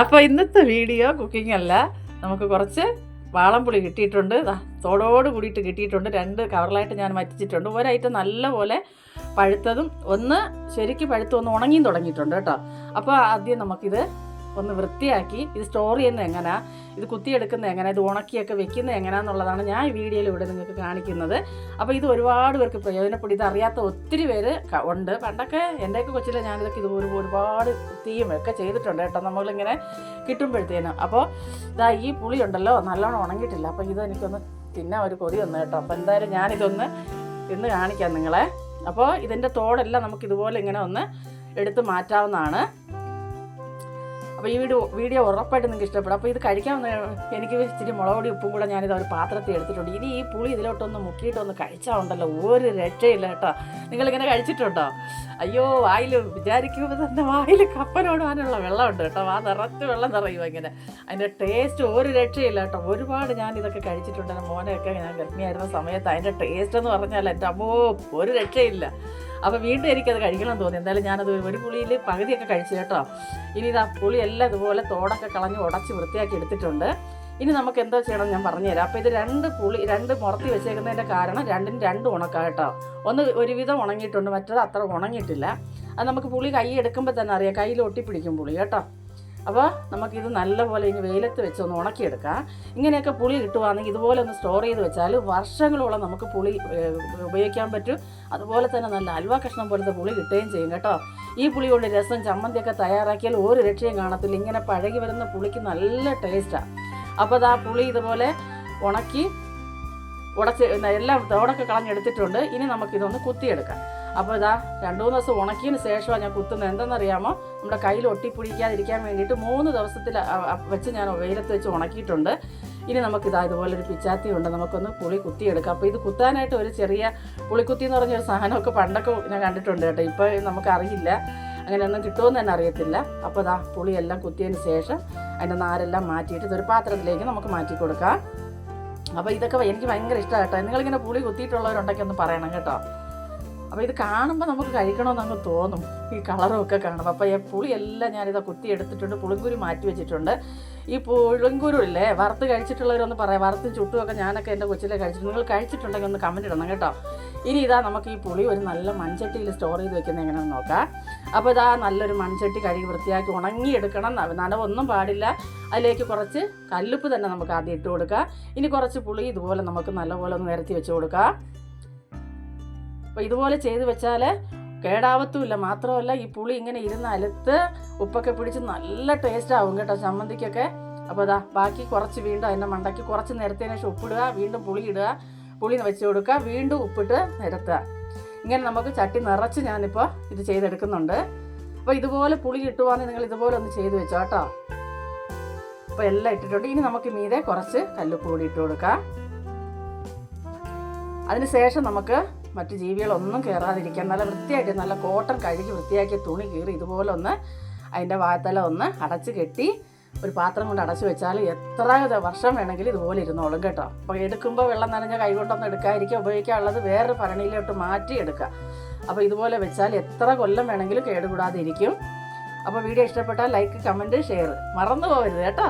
അപ്പോൾ ഇന്നത്തെ video cooking അല്ല. നമുക്ക് കുറച്ച് വാളംപുളി കിട്ടിയിട്ടുണ്ട്. തോടോട് കൂടിയിട്ട് കിട്ടിയിട്ടുണ്ട്. രണ്ട് കവറിലായിട്ട് ഞാൻ വറ്റിച്ചിട്ടുണ്ട് ഒരൈറ്റം നല്ലപോലെ പഴുത്തതും ഒന്ന് ശരിക്കും പഴുത്തൊന്ന് ഉണങ്ങിയും തുടങ്ങിയിട്ടുണ്ട് കേട്ടോ. അപ്പോൾ ആദ്യം നമുക്കിത് ഒന്ന് വൃത്തിയാക്കി ഇത് സ്റ്റോർ ചെയ്യുന്നത് എങ്ങനെയാ ഇത് കുത്തിയെടുക്കുന്നത് എങ്ങനെ? ഇത് ഉണക്കിയൊക്കെ വെക്കുന്നത് എങ്ങനെയാണെന്നുള്ളതാണ് ഞാൻ ഈ വീഡിയോയിൽ ഇവിടെ നിങ്ങൾക്ക് കാണിക്കുന്നത്. അപ്പോൾ ഇത് ഒരുപാട് പേർക്ക് പ്രയോജനപ്പെടും. ഇത് അറിയാത്ത ഒത്തിരി പേര് ഉണ്ട്. പണ്ടൊക്കെ എന്റെയൊക്കെ കൊച്ചിലെ ഞാനിതൊക്കെ ഇതുപോലെ ഒരുപാട് തീയും ഒക്കെ ചെയ്തിട്ടുണ്ട് കേട്ടോ. നമ്മളിങ്ങനെ കിട്ടുമ്പോഴത്തേനും. അപ്പോൾ ഇതാ ഈ പുളി ഉണ്ടല്ലോ നല്ലോണം ഉണങ്ങിയിട്ടില്ല. അപ്പോൾ ഇത് എനിക്കൊന്ന് തിന്നാൻ ഒരു കൊതി വന്നു കേട്ടോ. അപ്പോൾ എന്തായാലും ഞാനിതൊന്ന് ഇന്ന് കാണിക്കാം നിങ്ങളെ. അപ്പോൾ ഇതിന്റെ തോടെല്ലാം നമുക്ക് ഇതുപോലെ ഇങ്ങനെ ഒന്ന് എടുത്ത് മാറ്റാവുന്നതാണ്. അപ്പോൾ ഈ വീഡിയോ വീഡിയോ ഉറപ്പായിട്ട് നിങ്ങൾക്ക് ഇഷ്ടപ്പെടും. അപ്പോൾ ഇത് കഴിക്കാൻ എനിക്ക് ഇച്ചിരി മുളക് പൊടി ഉപ്പും കൂടെ ഞാനിത് ഒരു പാത്രത്തിൽ എടുത്തിട്ടുണ്ട്. ഇനി ഈ പുളി ഇതിലോട്ടൊന്ന് മുക്കിയിട്ടൊന്ന് കഴിച്ചാൽ ഉണ്ടല്ലോ. ഒരു രക്ഷയില്ല കേട്ടോ. നിങ്ങളിങ്ങനെ കഴിച്ചിട്ടുണ്ടോ? അയ്യോ വായിൽ വിചാരിക്കുമ്പോൾ തന്നെ വായിൽ കപ്പലോടാനുള്ള വെള്ളമുണ്ട് കേട്ടോ. ആ നിറച്ച് വെള്ളം നിറയുമോ ഇങ്ങനെ. അതിന്റെ ടേസ്റ്റ് ഒരു രക്ഷയില്ല കേട്ടോ. ഒരുപാട് ഞാൻ ഇതൊക്കെ കഴിച്ചിട്ടുണ്ട്. എന്റെ മോനെയൊക്കെ ഞാൻ ഗർഭിണിയായിരുന്ന സമയത്ത് അതിന്റെ ടേസ്റ്റ് എന്ന് പറഞ്ഞാൽ എന്റെ അമ്മോ ഒരു രക്ഷയില്ല. അപ്പോൾ വീണ്ടും എനിക്കത് കഴിക്കണം തോന്നി. എന്തായാലും ഞാനത് ഒരു- പുളിയിൽ പകുതിയൊക്കെ കഴിച്ചു കേട്ടോ. ഇനി പുളി എല്ലാം ഇതുപോലെ തോടൊക്കെ കളഞ്ഞ് ഉടച്ച് വൃത്തിയാക്കി എടുത്തിട്ടുണ്ട്. ഇനി നമുക്ക് എന്തോ ചെയ്യണം ഞാൻ പറഞ്ഞുതരാം. അപ്പോൾ ഇത് രണ്ട് പുളി രണ്ട് മുറത്തി വെച്ചേക്കുന്നതിന്റെ കാരണം രണ്ടിന് രണ്ട് ഉണക്കാം കേട്ടോ. ഒന്ന് ഒരുവിധം ഉണങ്ങിയിട്ടുണ്ട് മറ്റേത് അത്ര ഉണങ്ങിയിട്ടില്ല. അത് നമുക്ക് പുളി കൈ എടുക്കുമ്പോൾ തന്നെ അറിയാം. കയ്യിൽ ഒട്ടിപ്പിടിക്കും പുളി കേട്ടോ. അപ്പോൾ നമുക്കിത് നല്ലപോലെ ഇനി വെയിലത്ത് വെച്ച് ഒന്ന് ഉണക്കിയെടുക്കാം. ഇങ്ങനെയൊക്കെ പുളി കിട്ടുവാണെങ്കിൽ ഇതുപോലെ ഒന്ന് സ്റ്റോർ ചെയ്ത് വെച്ചാൽ വർഷങ്ങളോളം നമുക്ക് പുളി ഉപയോഗിക്കാൻ പറ്റും. അതുപോലെ തന്നെ നല്ല അൽവ കഷ്ണം പോലത്തെ പുളി കിട്ടുകയും ചെയ്യും കേട്ടോ. ഈ പുളി കൊണ്ട് രസം ചമ്മന്തിയൊക്കെ തയ്യാറാക്കിയാൽ ഒരു രക്ഷയും കാണത്തില്ല. ഇങ്ങനെ പഴകി വരുന്ന പുളിക്ക് നല്ല ടേസ്റ്റാണ് അപ്പോൾ അത് ആ പുളി ഇതുപോലെ ഉണക്കി ഉടച്ച് എല്ലാം തോടൊക്കെ കളഞ്ഞെടുത്തിട്ടുണ്ട്. ഇനി നമുക്കിതൊന്ന് കുത്തിയെടുക്കാം. അപ്പോൾ ഇതാ രണ്ട് മൂന്ന് ദിവസം ഉണക്കിയതിന് ശേഷമാണ് ഞാൻ കുത്തുന്നത്. എന്തെന്നറിയാമോ? നമ്മുടെ കയ്യിൽ ഒട്ടിപ്പിടിക്കാതിരിക്കാൻ വേണ്ടിയിട്ട് മൂന്ന് ദിവസത്തിൽ വെച്ച് ഞാൻ വെയിലത്ത് വെച്ച് ഉണക്കിയിട്ടുണ്ട്. ഇനി നമുക്കിതാ ഇതുപോലൊരു പിച്ചാത്തി ഉണ്ട്. നമുക്കൊന്ന് പുളി കുത്തിയെടുക്കാം. അപ്പോൾ ഇത് കുത്താനായിട്ട് ഒരു ചെറിയ പുളിക്കുത്തി എന്ന് പറഞ്ഞൊരു സാധനമൊക്കെ പണ്ടൊക്കെ ഞാൻ കണ്ടിട്ടുണ്ട് കേട്ടോ. ഇപ്പോൾ നമുക്കറിയില്ല. അങ്ങനെയൊന്നും കിട്ടുമെന്ന് തന്നെ അറിയത്തില്ല. അപ്പോൾ ഇതാ പുളിയെല്ലാം കുത്തിയതിന് ശേഷം അതിന്റെ നാരെല്ലാം മാറ്റിയിട്ട് ഇതൊരു പാത്രത്തിലേക്ക് നമുക്ക് മാറ്റി കൊടുക്കാം. അപ്പോൾ ഇതൊക്കെ എനിക്ക് ഭയങ്കര ഇഷ്ടമാണ് കേട്ടോ. നിങ്ങളിങ്ങനെ പുളി കുത്തിയിട്ടുള്ളവരുണ്ടെങ്കിൽ ഒന്ന് പറയണം കേട്ടോ. അപ്പോൾ ഇത് കാണുമ്പോൾ നമുക്ക് കഴിക്കണമെന്ന് അങ്ങ് തോന്നും. ഈ കളറും ഒക്കെ കാണുമ്പോൾ അപ്പോൾ ഈ പുളിയെല്ലാം ഞാനിത് കുത്തി എടുത്തിട്ടുണ്ട് പുളിങ്കുരു മാറ്റി വെച്ചിട്ടുണ്ട്. ഈ പുളിങ്കുരു ഇല്ലേ വറുത്ത് കഴിച്ചിട്ടുള്ളവരൊന്ന് പറയാം. വറുത്ത് ചുട്ടുമൊക്കെ ഞാനൊക്കെ എന്റെ കൊച്ചിലെ കഴിച്ചിട്ട് നിങ്ങൾ കഴിച്ചിട്ടുണ്ടെങ്കിൽ ഒന്ന് കമന്റ് ഇടണം കേട്ടോ. ഇനി ഇതാ നമുക്ക് ഈ പുളി ഒരു നല്ല മൺചട്ടിയിൽ സ്റ്റോർ ചെയ്ത് വെക്കുന്നത് എങ്ങനെയാണെന്ന് നോക്കാം. അപ്പോൾ ഇതാ നല്ലൊരു മൺചട്ടി കഴുകി വൃത്തിയാക്കി ഉണങ്ങിയെടുക്കണം. നനവൊന്നും പാടില്ല. അതിലേക്ക് കുറച്ച് കല്ലുപ്പ് തന്നെ നമുക്ക് ആദ്യം ഇട്ട് കൊടുക്കാം. ഇനി കുറച്ച് പുളി ഇതുപോലെ നമുക്ക് നല്ലപോലെ ഒന്ന് നിരത്തി വെച്ച് കൊടുക്കാം. അപ്പോൾ ഇതുപോലെ ചെയ്ത് വെച്ചാൽ കേടാവത്തുമില്ല മാത്രമല്ല ഈ പുളി ഇങ്ങനെ ഇരുന്ന് അലുത്ത് ഉപ്പൊക്കെ പിടിച്ച് നല്ല ടേസ്റ്റ് ആവും കേട്ടോ ചമ്മന്തിക്കൊക്കെ. അപ്പോൾ അതാ ബാക്കി കുറച്ച് വീണ്ടും അതിന്റെ മണ്ടയ്ക്ക് കുറച്ച് നിരത്തിന് ശേഷം ഉപ്പിടുക വീണ്ടും പുളി ഇടുക. പുളി വെച്ച് കൊടുക്കുക വീണ്ടും ഉപ്പിട്ട് നിരത്തുക. ഇങ്ങനെ നമുക്ക് ചട്ടി നിറച്ച് ഞാനിപ്പോൾ ഇത് ചെയ്തെടുക്കുന്നുണ്ട്. അപ്പോൾ ഇതുപോലെ പുളി കിട്ടുവാണെങ്കിൽ നിങ്ങൾ ഇതുപോലെ ഒന്ന് ചെയ്ത് വെച്ചോ കേട്ടോ. അപ്പോൾ എല്ലാം ഇട്ടിട്ടുണ്ട്. ഇനി നമുക്ക് മീതെ കുറച്ച് കല്ലുപ്പ് കൂടി ഇട്ട് കൊടുക്കാം. അതിന് ശേഷം നമുക്ക് മറ്റ് ജീവികളൊന്നും കയറാതിരിക്കാൻ നല്ല വൃത്തിയായിട്ട് നല്ല കോട്ടൺ കഴുകി വൃത്തിയാക്കിയ തുണി കീറി ഇതുപോലെ ഒന്ന് അതിന്റെ വായത്തല ഒന്ന് അടച്ച് കെട്ടി ഒരു പാത്രം കൊണ്ട് അടച്ചു വെച്ചാൽ എത്ര വർഷം വേണമെങ്കിലും ഇതുപോലെ ഇരുന്നോളും കേട്ടോ. അപ്പോൾ എടുക്കുമ്പോൾ വെള്ളം നനഞ്ഞ കൈ കൊണ്ടൊന്നും എടുക്കാതിരിക്കുക. ഉപയോഗിക്കാനുള്ളത് വേറൊരു ഭരണിയിലോട്ട് മാറ്റി എടുക്കുക. അപ്പോൾ ഇതുപോലെ വെച്ചാൽ എത്ര കൊല്ലം വേണമെങ്കിലും കേടുകൂടാതെ ഇരിക്കും അപ്പോൾ വീഡിയോ ഇഷ്ടപ്പെട്ടാൽ ലൈക്ക് കമന്റ് ഷെയർ. മറന്നു പോകരുത് കേട്ടോ.